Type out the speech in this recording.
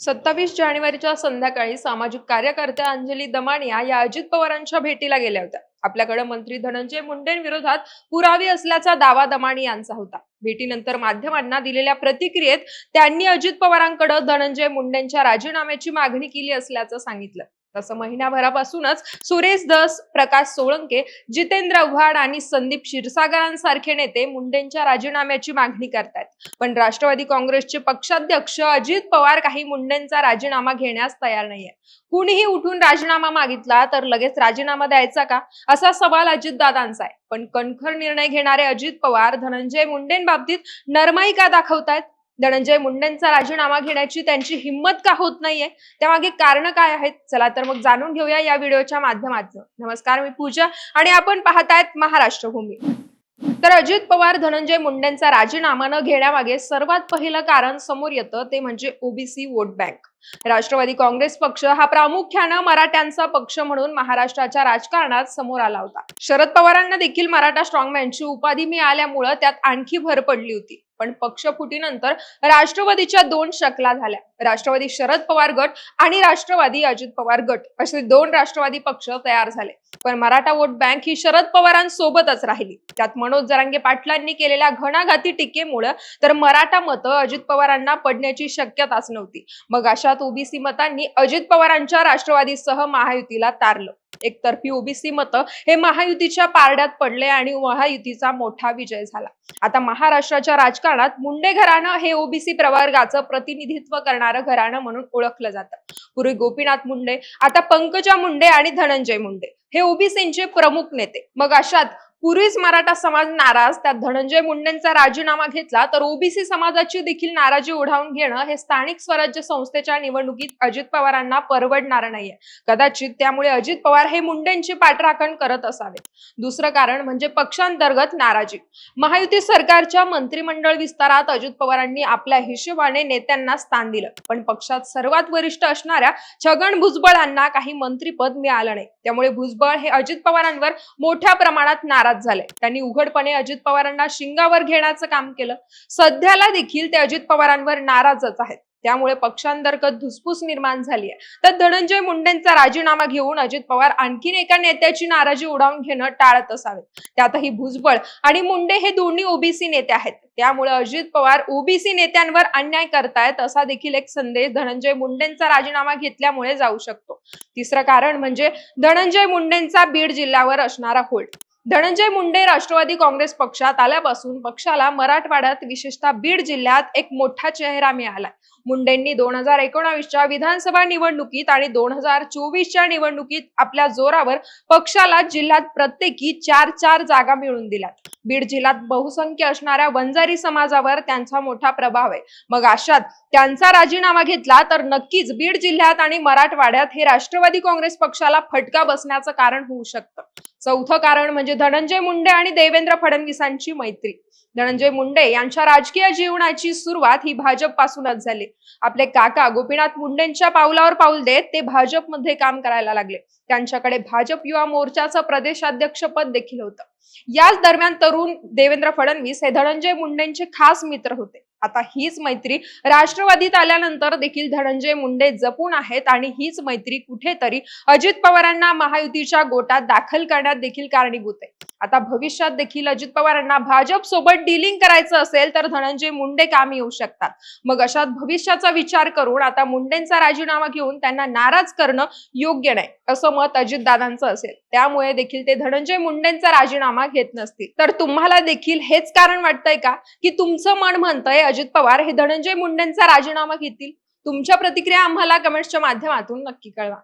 सत्तावीस जानेवारीच्या संध्याकाळी सामाजिक कार्यकर्त्या अंजली दमानिया या अजित पवारांच्या भेटीला गेल्या होत्या. आपल्याकडे मंत्री धनंजय मुंडेंविरोधात पुरावे असल्याचा दावा दमाणी यांचा होता. भेटीनंतर माध्यमांना दिलेल्या प्रतिक्रियेत त्यांनी अजित पवारांकडे धनंजय मुंडेंच्या राजीनाम्याची मागणी केली असल्याचं सांगितलं. तसं महिन्याभरापासूनच सुरेश दस प्रकाश सोळंके जितेंद्र आव्हाड आणि संदीप क्षीरसागरांसारखे नेते मुंडेंच्या राजीनाम्याची मागणी करतात पण राष्ट्रवादी काँग्रेसचे पक्षाध्यक्ष अजित पवार काही मुंडेंचा राजीनामा घेण्यास तयार नाहीये. कुणीही उठून राजीनामा मागितला तर लगेच राजीनामा द्यायचा का? असा सवाल अजितदादांचा आहे. पण कणखर निर्णय घेणारे अजित पवार धनंजय मुंडेंबाबतीत नरमाई का दाखवतायत? धनंजय मुंडेंचा राजीनामा घेण्याची त्यांची हिंमत का होत नाहीये? त्यामागे कारण काय आहेत? चला तर मग जाणून घेऊया या व्हिडिओच्या माध्यमातून. नमस्कार मी पूजा आणि आपण पाहतायत महाराष्ट्र भूमी तर अजित पवार धनंजय मुंडेंचा राजीनामा न घेण्यामागे सर्वात पहिलं कारण समोर येतं ते म्हणजे OBC vote bank. Rashtravadi Congress पक्ष हा प्रामुख्यानं मराठ्यांचा पक्ष म्हणून महाराष्ट्राच्या राजकारणात समोर आला होता. शरद पवारांना देखील मराठा स्ट्रॉंगमॅनची उपाधी मिळाल्यामुळं त्यात आणखी भर पडली होती. पण पक्ष फुटीनंतर राष्ट्रवादीच्या दोन शकला झाल्या. राष्ट्रवादी शरद पवार गट आणि राष्ट्रवादी अजित पवार गट. असे दोन राष्ट्रवादी पक्ष तयार झाले. पण मराठा वोट बँक ही शरद पवारांसोबतच राहिली. त्यात मनोज जरांगे पाटलांनी केलेल्या घणाघाती टीकेमुळे तर मराठा मतं अजित पवारांना पडण्याची शक्यताच नव्हती. मग अशात ओबीसी मतांनी अजित पवारांच्या राष्ट्रवादीसह महायुतीला तारलं. एकतर्फी ओबीसी मतं हे महायुतीच्या पारड्यात पडले आणि महायुतीचा मोठा विजय झाला. आता महाराष्ट्राच्या राजकारणात मुंडे घराणं हे ओबीसी प्रवर्गाचं प्रतिनिधित्व करणारं घराणं म्हणून ओळखलं जातं. पूर्वी गोपीनाथ मुंडे आता पंकजा मुंडे आणि धनंजय मुंडे हे ओबीसींचे प्रमुख नेते. मग अशात पूर्वीच मराठा समाज नाराज त्यात धनंजय मुंडेंचा राजीनामा घेतला तर ओबीसी समाजाची देखील नाराजी ओढावून घेणं हे स्थानिक स्वराज्य संस्थेच्या निवडणुकीत अजित पवारांना परवडणार नाहीये. कदाचित त्यामुळे अजित पवार हे मुंडेंची पाठराखण करत असावे दुसरं कारण म्हणजे पक्षांतर्गत नाराजी. महायुती सरकारच्या मंत्रिमंडळ विस्तारात अजित पवारांनी आपल्या हिशोबाने नेत्यांना स्थान दिलं. पण पक्षात सर्वात वरिष्ठ असणाऱ्या छगन भुजबळांना काही मंत्रीपद मिळालं नाही. त्यामुळे भुजबळ हे अजित पवारांवर मोठ्या प्रमाणात नाराज झाले. त्यांनी उघडपणे अजित पवारांना शिंगावर घेण्याचं काम केलं. सध्याला देखील ते अजित पवारांवर नाराजच आहेत. त्यामुळे पक्षांतर्गत धुसफूस निर्माण झाली आहे. तर धनंजय मुंडेंचा राजीनामा घेऊन अजित पवार आणखीन एका नेत्याची नाराजी उडावून घेणं टाळत असावेत त्यातही भुजबळ आणि मुंडे हे दोन्ही ओबीसी नेते आहेत. त्यामुळे अजित पवार ओबीसी नेत्यांवर अन्याय करतायत असा देखील एक संदेश धनंजय मुंडेंचा राजीनामा घेतल्यामुळे जाऊ शकतो. तिसरं कारण म्हणजे धनंजय मुंडेंचा बीड जिल्ह्यावर असणारा होल्ड धनंजय मुंडे राष्ट्रवादी काँग्रेस पक्षात आल्यापासून पक्षाला मराठवाड्यात विशेषतः बीड जिल्ह्यात एक मोठा चेहरा मिळाला मुंडेंनी दोन हजार एकोणावीसच्या विधानसभा निवडणुकीत आणि दोन हजार चोवीसच्या निवडणुकीत आपल्या जोरावर पक्षाला जिल्ह्यात प्रत्येकी चार चार जागा मिळवून दिल्यात. बीड जिल्ह्यात बहुसंख्य असणाऱ्या वंजारी समाजावर त्यांचा मोठा प्रभाव आहे. मग अशात त्यांचा राजीनामा घेतला तर नक्कीच बीड जिल्ह्यात आणि मराठवाड्यात हे राष्ट्रवादी काँग्रेस पक्षाला फटका बसण्याचं कारण होऊ शकतं. चौथं कारण म्हणजे धनंजय मुंडे आणि देवेंद्र फडणवीसांची मैत्री. धनंजय मुंडे यांच्या राजकीय जीवनाची सुरुवात ही भाजप पासूनच झाली. आपले काका गोपीनाथ मुंडेंच्या पावलावर पाऊल देत ते भाजपमध्ये काम करायला लागले. त्यांच्याकडे भाजप युवा मोर्चाचं प्रदेशाध्यक्षपद देखील होतं. याच दरम्यान तरुण देवेंद्र फडणवीस हे धनंजय मुंडेंचे खास मित्र होते. आता हीच मैत्री राष्ट्रवादीत आल्यानंतर देखील धनंजय मुंडे जपून आहेत आणि हीच मैत्री कुठेतरी अजित पवारांना महायुतीच्या गोटात दाखल करण्यात देखील कारणीभूत आहे. आता भविष्यात देखील अजित पवारांना भाजप सोबत डीलिंग करायचं असेल तर धनंजय मुंडे कामी येऊ शकतात. मग अशात भविष्याचा विचार करून आता मुंडेंचा राजीनामा घेऊन त्यांना नाराज करणं योग्य नाही असं मत अजितदादांचं असेल. त्यामुळे देखील ते धनंजय मुंडेंचा राजीनामा घेत नसतील. तर तुम्हाला देखील हेच कारण वाटतंय का? की तुमचं मन म्हणतंय अजित पवार हे धनंजय मुंडेंचा राजीनामा घेतील. तुमच्या प्रतिक्रिया आम्हाला कमेंट्सच्या माध्यमातून नक्की कळवा.